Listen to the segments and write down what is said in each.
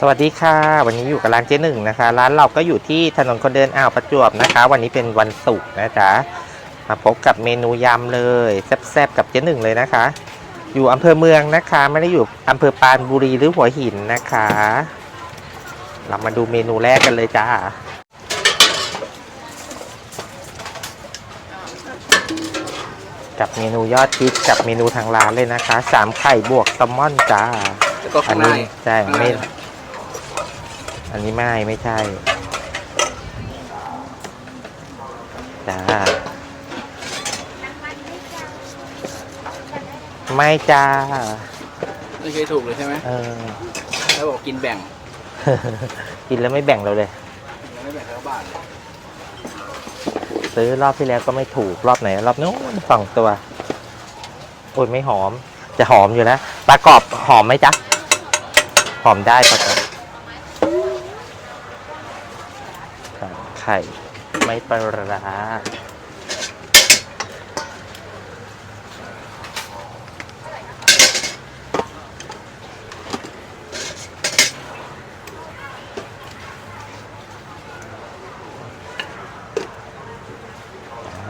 สวัสดีค่ะ วันนี้อยู่กับร้านเจ๊หนึ่งนะคะ ร้านเราก็อยู่ที่ถนนคนเดินอ่าวประจวบนะคะ วันนี้เป็นวันศุกร์นะจ๊ะมาพบกับเมนูยำเลยแซ่บๆกับเจ๊หนึ่งเลยนะคะ อยู่อำเภอเมืองนะคะ ไม่ได้อยู่อำเภอปรานบุรีหรือหัวหินนะคะ เรามาดูเมนูแรกกันเลยจ้ากับเมนูยอดฮิตกับเมนูทางร้านเลยนะคะสามไข่บวกแซลมอนจ้าแล้วก็อัข้านงในนี้ใช่ข้างในไม่ อันนี้ไม่ไม่ใช่ จ้า ไม่จ้า ไม่เคยถูกเลยใช่ไหมเออ แล้วบอกกินแบ่ง กินแล้วไม่แบ่งเราเลยยังไม่แบ่งเท่าบาทเลยซื้อรอบที่แล้วก็ไม่ถูกรอบไหน รอบนู้นสองตัว โอ้ยไม่หอม จะหอมอยู่แล้วปลากรอบหอมไหมจ๊ะ หอมได้ปลากรอบครับไข่ ไม่ปลาร้าอ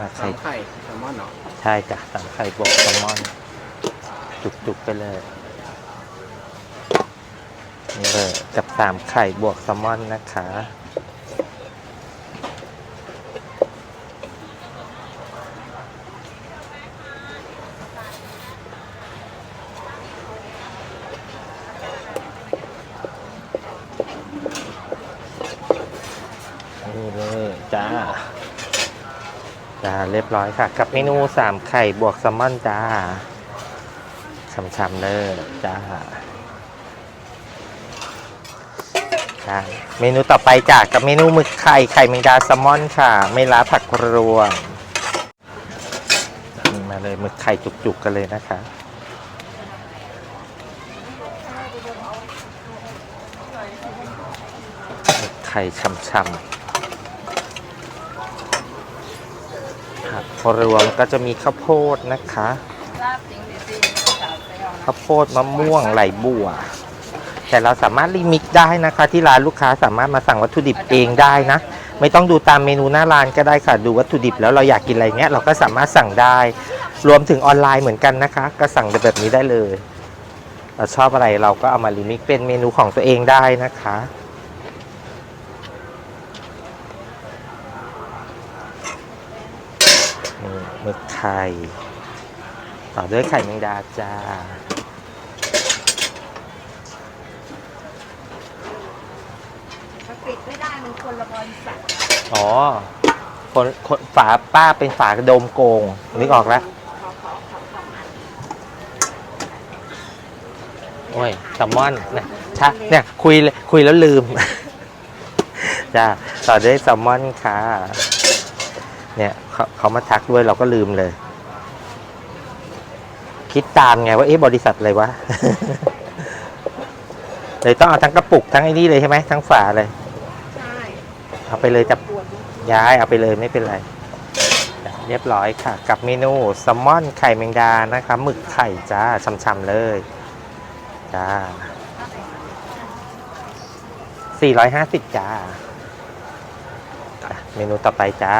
่าสาไข่มไข่แซลมอนเนาะใช่จ้ะสามไข่บวกแซลมอน จุกๆไปเลย นี่เลยกับสามไข่บวกแซลมอนนะคะ นี่เลยจ้า จ้า เรียบร้อยค่ะ กับเมนูสามไข่บวกแซลมอนจ้าช่ำๆเลยจ้าจ้าเมนูต่อไปจ้ากับเมนูหมึกไข่ไข่แมงดาแซลมอนค่ะ ไม่ล้าผักรวมนี่มาเลยหมึกไข่จุกๆกันเลยนะคะหมึกไข่ช่ำๆ ผักรวมก็จะมีข้าวโพดนะคะข้าวโพดมะม่วงไหลบัว แต่เราสามารถรีมิกได้นะคะ ที่ร้านลูกค้าสามารถมาสั่งวัตถุดิบเองได้นะ ไม่ต้องดูตามเมนูหน้าร้านก็ได้ค่ะดูวัตถุดิบแล้วเราอยากกินอะไรเงี้ยเราก็สามารถสั่งได้ รวมถึงออนไลน์เหมือนกันนะคะ ก็สั่งแบบนี้ได้เลย เราชอบอะไรเราก็เอามารีมิกเป็นเมนูของตัวเองได้นะคะ นี่ห มึกไข่ต่อด้วยไข่แมงดาจ้ามันปิดไม่ได้มันคนละบริษัทอ๋อคนคนฝาป้าเป็นฝากระโดมโกง นึกออกแล้วขอขอขอขอมาโอ้ยแซลมอนนะชะเนี่ยคุยเลยคุยแล้วลืม จ้าต่อด้วยแซลมอนค่ะ เนี่ยเขาเขามาทักด้วยเราก็ลืมเลย คิดตามไงว่าเอ๊ะบริษัทอะไรวะเลยต้องเอาทั้งกระปุกทั้งไอ้นี่เลยใช่ไหมทั้งฝาเลย ใช่เอาไปเลยจะปวดย้ายเอาไปเลยไม่เป็นไรจ้ะเรียบร้อยค่ะ กับเมนูแซลมอนไข่แมงดานะคะหมึกไข่จ้าช่ำๆเลยจ้า450จ้าอะเมนูต่อไปจ้า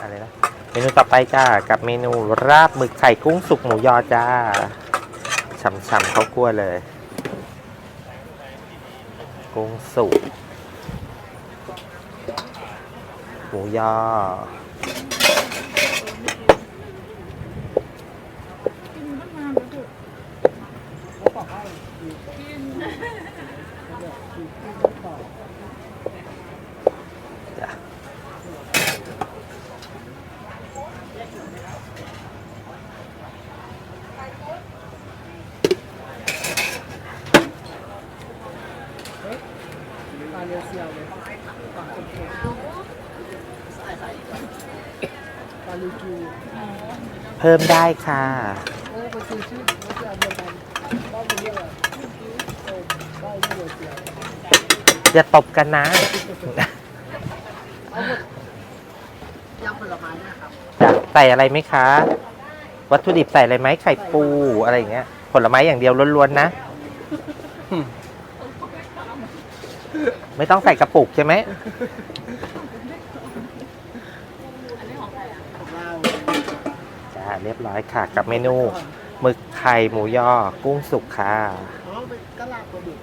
อะไรนะ เมนูต่อไปจ้ากับเมนูราบหมึกไข่กุ้งสุกหมูยอจ้าช่ำๆข้าวคั่วเลย กุ้งสุกหมูยอจ้ะ เพิ่มได้ค่ะอย่าตบกันนะยำผลไม้นะครับจ้ะใส่อะไรไหมคะ วัตถุดิบใส่อะไรไหมไข่ปูอะไรอย่างเงี้ย ผลไม้อย่างเดียวล้วนๆนะ ไม่ต้องใส่กระปุกใช่ไหมจ้า เรียบร้อยค่ะ กับเมนูหมึกไข่หมูยอกุ้งสุกค่ะอ๋อเป็นก็ลาบปลาดุก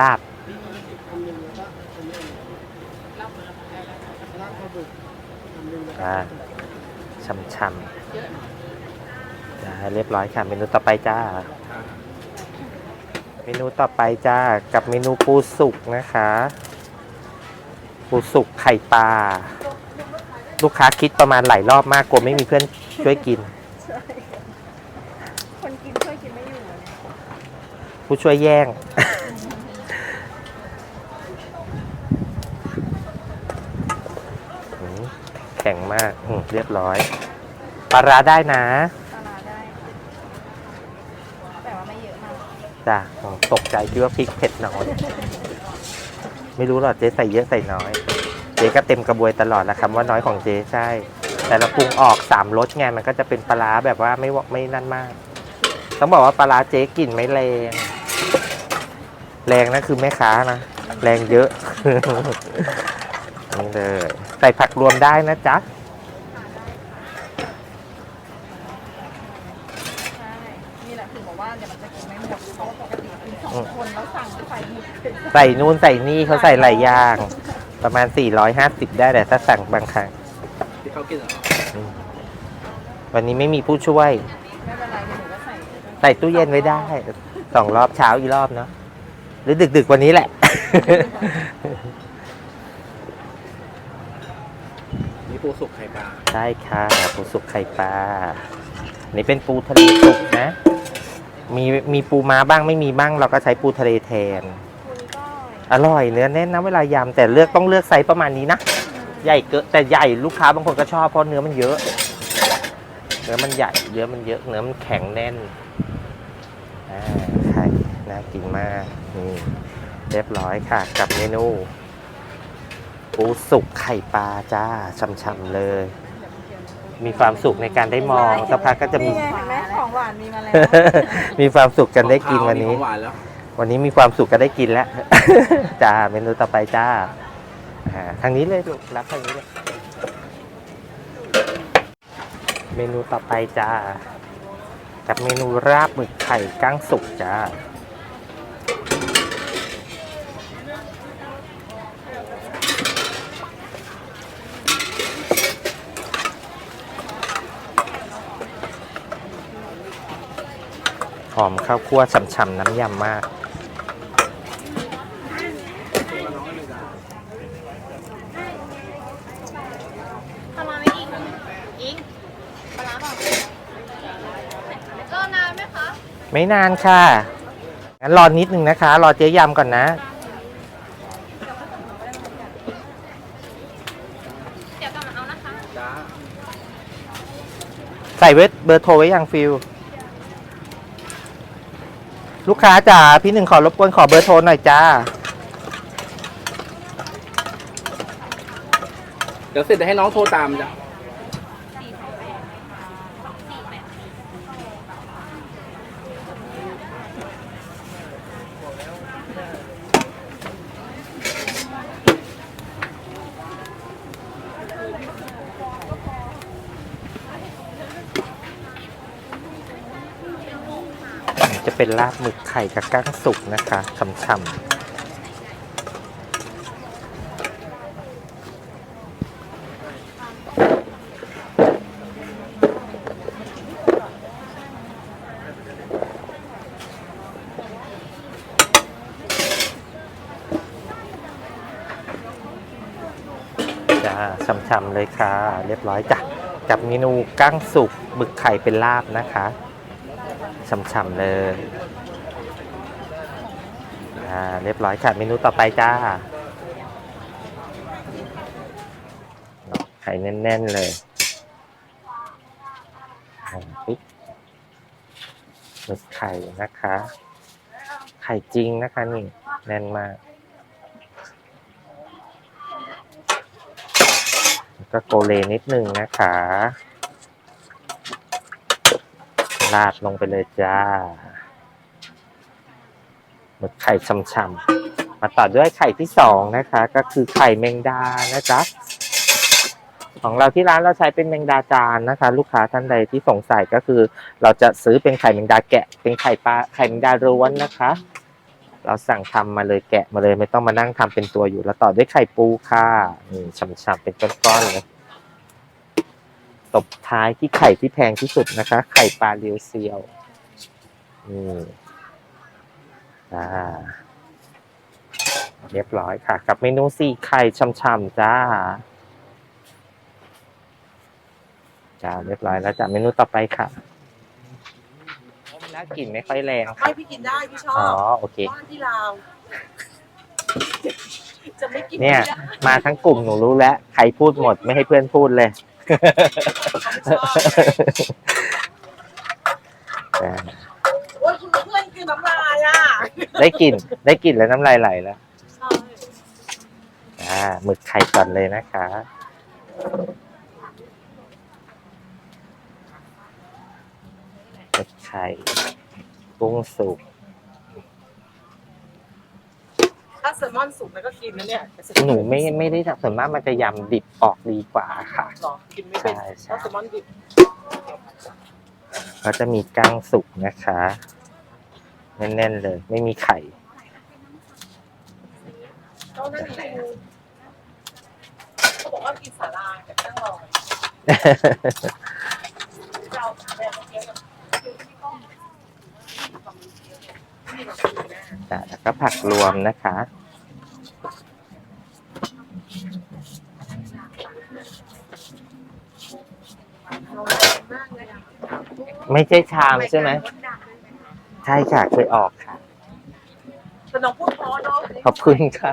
ลาบอันหนึ่งแล้วก็อันนี้ลาบปลาดุกอันหนึ่งแล้วก็อ่าช่ำจ้าเรียบร้อยค่ะ เมนูต่อไปจ้า เมนูต่อไปจ้า กับเมนูปูสุกนะคะ ปูสุกไข่ปลาลูกค้าคิดประมาณหลายรอบมากกลัวไม่มีเพื่อนช่วยกิน คนกินช่วยกินไม่อยู่เนี่ยผู้ช่วยแย่ง อืมแข็งมากอืมเรียบร้อยปลาร้าได้นะ ปลาร้าได้ แต่ว่าไม่เยอะมาก จ้ะอืมตกใจคิดว่าพริกเผ็ดน้อย ไม่รู้หรอกเจ๊ใส่เยอะใส่น้อย เจ๊ก็เต็มกระบวยตลอดแหละคำว่าน้อยของเจ๊ใช่ แต่เราปรุงออกสามรสไงมันก็จะเป็นปลาร้าแบบว่าไม่ว่าไม่นั่นมาก ต้องบอกว่าปลาร้าเจ๊กลิ่นไม่แรง แรงนะคือแม่ค้านะ แรงเยอะ นี่เลยใส่ผักรวมได้นะจ๊ะใช่นี่แหละถึงบอกว่าเดี๋ยวมันจะกินไม่หมดเพราะว่าปกติกินสองคนแล้วสั่งใส่หมดเลยใส่นู่นใส่นี่เขาใส่หลายอย่าง ประมาณ 450 ได้แต่ถ้าสั่งบางครั้ง ที่เขากินเหรอ อืมวันนี้ไม่มีผู้ช่วย ไม่เป็นไรเดี๋ยวหนูก็ใส่ใส่ตู้เย็นไว้ได้สองรอบเช้าอีกรอบเนาะหรือดึก ๆ วันนี้แหละ นี่ปูสุกไข่ปลาใช่ค่ะปูสุกไข่ปลาอันนี่เป็นปูทะเลสุกนะ มีมีปูม้าบ้างไม่มีบ้างเราก็ใช้ปูทะเลแทน คุณก็อร่อยเนื้อแน่นนะเวลายำแต่เลือกต้องเลือกไซส์ประมาณนี้นะ ใหญ่เกินแต่ใหญ่ลูกค้าบางคนก็ชอบเพราะเนื้อมันเยอะ เนื้อมันใหญ่เนื้อมันเยอะเนื้อมันแข็งแน่นอ่าไข่น่ากินมากนี่เรียบร้อยค่ะ กับเมนูปูสุกไข่ปลาจ้าช่ำๆเลย มีความสุขในการได้มองสักพักก็จะมี นี่ไง เห็นไหมของหวานมีมาแล้ว มีความสุขกันได้กินวันนี้ ของหวานแล้ว วันนี้มีความสุขกันได้กินแล้ว จ้าเมนูต่อไปจ้า อ่าทางนี้เลยลูกรับทางนี้เลยเมนูต่อไปจ้ากับเมนูราบหมึกไข่กั้งสุกจ้าหอมข้าวคั่วฉ่ำๆน้ำยำมาก ทำมาไหมอิงอิงปลาร้าเปล่ารอนานไหมคะ ไม่นานค่ะ งั้นรอนิดนึงนะคะ รอเจ๊ยำก่อนนะ เดี๋ยวกลับมาเอานะคะจ้าใส่เวทเบอร์โทรไว้ยังฟิลลูกค้าจ๋าพี่หนึ่งขอรบกวนขอเบอร์โทรหน่อยจ้า เดี๋ยวเสร็จเดี๋ยวให้น้องโทรตามจ้ะ เป็นลาบหมึกไข่กับกั้งสุกนะคะฉ่ำๆจ้าฉ่ำๆเลยค่ะ เรียบร้อยจ้ะกับเมนูกั้งสุกหมึกไข่เป็นลาบนะคะ ฉ่ำๆเลย อ่า เรียบร้อยค่ะ เมนูต่อไปจ้า ไข่แน่น ๆ เลยอ่าปิ๊บหมึกไข่นะคะ ไข่จริงนะคะนี่ แน่นมาก ก็โกเลนิดนึงนะคะ ราดลงไปเลยจ้าหมึกไข่ช่ำๆมาต่อด้วยไข่ที่สองนะคะ ก็คือไข่แมงดานะจ๊ะของเราที่ร้านเราใช้เป็นแมงดาจานนะคะ ลูกค้าท่านใดที่สงสัยก็คือ เราจะซื้อเป็นไข่แมงดาแกะ เป็นไข่ปลาไข่แมงดาร้วนนะคะ เราสั่งทำมาเลยแกะมาเลยไม่ต้องมานั่งทำเป็นตัวอยู่ แล้วต่อด้วยไข่ปูค่ะนี่ฉ่ำๆเป็นก้อนๆเลย ตบท้ายที่ไข่ที่แพงที่สุดนะคะ ไข่ปลาเรียวเซียวนี่อ่าเรียบร้อยค่ะ กับเมนูสี่ไข่ช่ำๆจ้าจ้าเรียบร้อยแล้วจ้าเมนูต่อไปค่ะแล้วกลิ่นไม่ค่อยแรงค่ะไม่พี่กินได้พี่ชออ๋อบโอเคบ้านที่ลาวจะไม่กินเนี่ยไม่ได้มาทั้งกลุ่มหนูรู้แล้ว ใครพูดหมดไม่ให้เพื่อนพูดเลย โอ้ยคุณเพื่อนคือน้ำลายอะได้กลิ่นได้กลิ่นแล้วน้ำลายไหลแล้ว ใช่อ่าหมึกไข่ก่อนเลยนะคะ หมึกไข่กุ้งสุก ถ้าแซลมอนสุกแล้วก็กินนะเนี่ยหนูไม่ไม่ได้ส่วนมากมันจะยำดิบออกดีกว่าค่ะ หรอกินไม่เป็นใช่ใช่ ถ้าแซลมอนดิบก็จะมีกั้งสุกนะคะแน่นๆเลย ไม่มีไข่เขานั่นเองเขาบอกว่ากินสาลายแต่นั่งรอเราแบบเมื่อกี้กับ จ้ะแล้ว ก็ผักรวมนะคะ ไม่ใช่ชามใช่ไหม ใช่ค่ะเคยออกค่ะแต่น้องพูดเพอเนาะขอบคุณค่ะ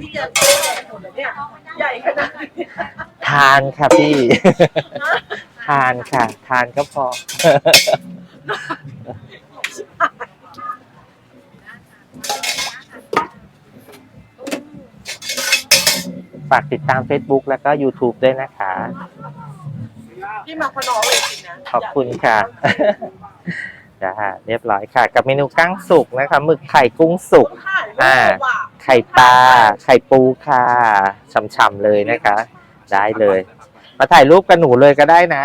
พี่จะหมดเลยเนี่ยใหญ่ขนาดนี้ทานค่ะพี่ ทานค่ะ ทานก็พอ ฝากติดตาม Facebook แล้วก็ YouTube ด้วยนะคะ พี่มาพนอเลยจริงนะขอบคุณค่ะ จ้าเรียบร้อยค่ะ กับเมนูกั้งสุกนะคะหมึกไข่กุ้งสุกถ่ายรูปว่ะไข่ปลาไข่ปูค่ะฉ่ำๆเลยนะคะ ได้เลย มาถ่ายรูปกับหนูเลยก็ได้นะ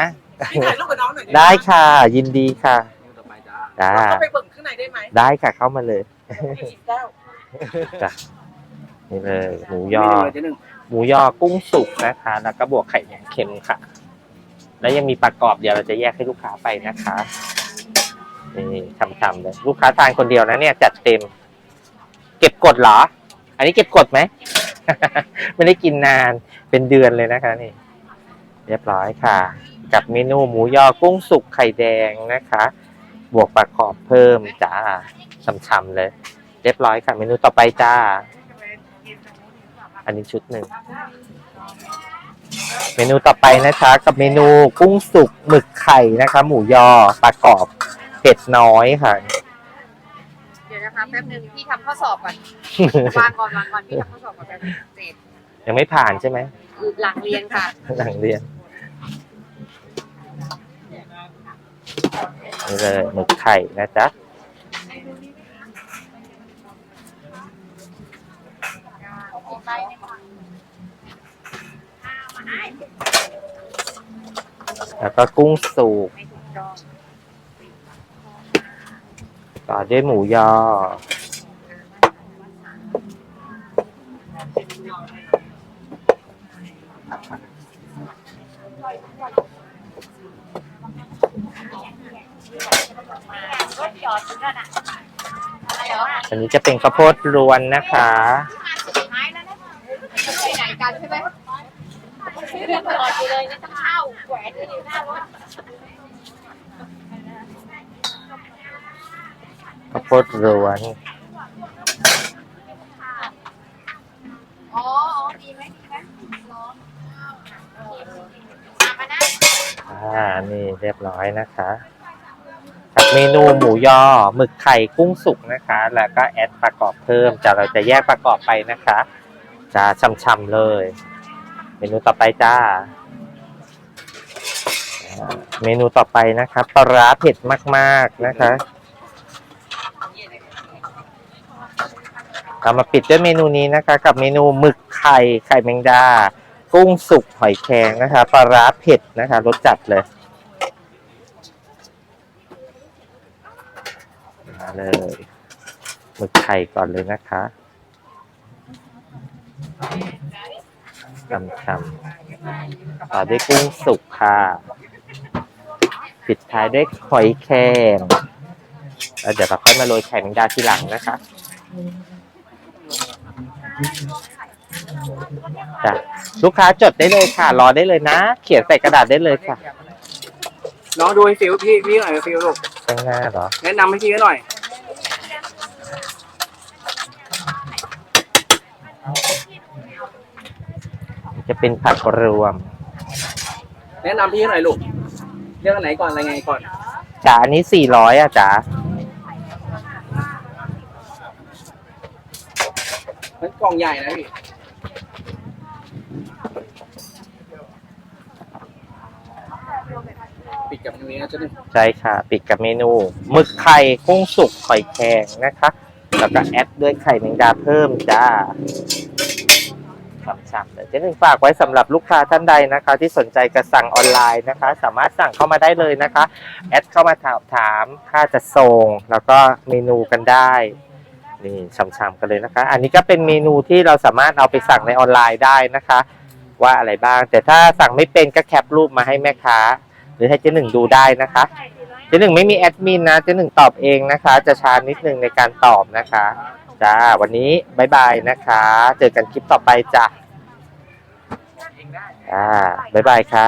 พี่ถ่ายรูปกับน้องหน่อยได้ค่ะ ยินดีค่ะเมนูต่อไปจ้าจ้าเราก็ไปเบิ่งข้างในได้ไหมได้ค่ะเข้ามาเลย พี่อีกแล้ว จ้ะนี่เลยหมูยอ เมนูอะไรเจ๊หนึ่ง หมูยอกุ้งสุกนะคะ แล้วก็บวกไข่แดงเค็มค่ะ แล้วยังมีประกอบเดี๋ยวเราจะแยกให้ลูกค้าไปนะคะนี่ทำๆเลยลูกค้าทานคนเดียวนะเนี่ยจัดเต็ม เก็บกดเหรอ อันนี้เก็บกดไหม ไม่ได้กินนานเป็นเดือนเลยนะคะนี่ เรียบร้อยค่ะ กับเมนูหมูยอกุ้งสุกไข่แดงนะคะ บวกประกอบเพิ่มจ้าช่ำๆเลย เรียบร้อยค่ะ เมนูต่อไปจ้า อันนี้ชุดหนึ่ง เมนูต่อไปนะคะ กับเมนูกุ้งสุกหมึกไข่นะคะ หมูยอประกอบเผ็ดน้อยค่ะ เดี๋ยวนะคะแป๊บนึงพี่ทำข้อสอบก่อนวางก่อนวางก่อนพี่ทำข้อสอบก่อนแป๊บนึงเสร็จยังไม่ผ่านใช่ไหมหลังเรียนค่ะ หลังเรียนนี่เลยหมึกไข่นะจ๊ะ แล้วก็กุ้งสุกต่อด้วยหมูยอรถจอดอยู่นั่นอะอะไรเหรออันนี้จะเป็นข้าวโพดรวนนะคะ สุดท้ายแล้วนะไปไหนกันใช่ไหม จอดอยู่เลยนะต้องเข้าแหวนอยู่หน้ารถข้าวโพดรวนอ๋อดีไหมดีไหมร้อนมานะอ่า นี่เรียบร้อยนะคะกับเมนูหมูยอหมึกไข่กุ้งสุกนะคะ แล้วก็แอดประกอบเพิ่มจะเราจะแยกประกอบไปนะคะ จะช่ำๆเลย เมนูต่อไปจ้า เมนูต่อไปนะคะปลาร้าเผ็ดมาก ๆนะคะเรามาปิดด้วยเมนูนี้นะคะ กับเมนูหมึกไข่ไข่แมงดา กุ้งสุกหอยแครงนะคะปลาร้าเผ็ดนะคะรสจัดเลยมาเลยหมึกไข่ก่อนเลยนะคะ ชำๆต่อด้วยกุ้งสุกค่ะ ปิดท้ายด้วยหอยแครงแล้วเดี๋ยวเราค่อยมาโรยไข่แมงดาทีหลังนะคะจ้ะลูกค้าจดได้เลยค่ะ รอได้เลยนะ เขียนใส่กระดาษได้เลยค่ะน้องดูให้ฟิวพี่พี่หน่อยฟิวลูกข้างหน้าเหรอ แนะนำให้พี่หน่อย จะเป็นผักรวมแนะนำพี่หน่อยลูกเรื่องอันไหนก่อนอะไรไงก่อนจ๋าอันนี้สี่ร้อยอะจ๋ามันกล่องใหญ่นะพี่ปิดกับตรงนี้นะจ๊ะหนึ่งใช่ค่ะ ปิดกับเมนูหมึกไข่กุ้งสุกหอยแครงนะคะ แล้วก็แอดด้วยไข่แมงดาเพิ่มจ้า สับๆเลยเจะหนึ่งฝากไว้สำหรับลูกค้าท่านใดนะคะ ที่สนใจจะสั่งออนไลน์นะคะ สามารถสั่งเข้ามาได้เลยนะคะแอดเข้ามาถามถามค่าจะส่งแล้วก็เมนูกันได้นี่ช่ำๆกันเลยนะคะ อันนี้ก็เป็นเมนูที่เราสามารถเอาไปสั่งในออนไลน์ได้นะคะ ว่าอะไรบ้าง แต่ถ้าสั่งไม่เป็นก็แคปรูปมาให้แม่ค้า หรือให้เจ๊หนึ่งดูได้นะคะเจ๊หนึ่งไม่มีแอดมินนะเจ๊หนึ่งตอบเองนะคะ จะช้านิดนึงในการตอบนะคะ จ้า วันนี้บายบายนะคะ เจอกันคลิปต่อไปจ้ะอ่าบายบายค่ะ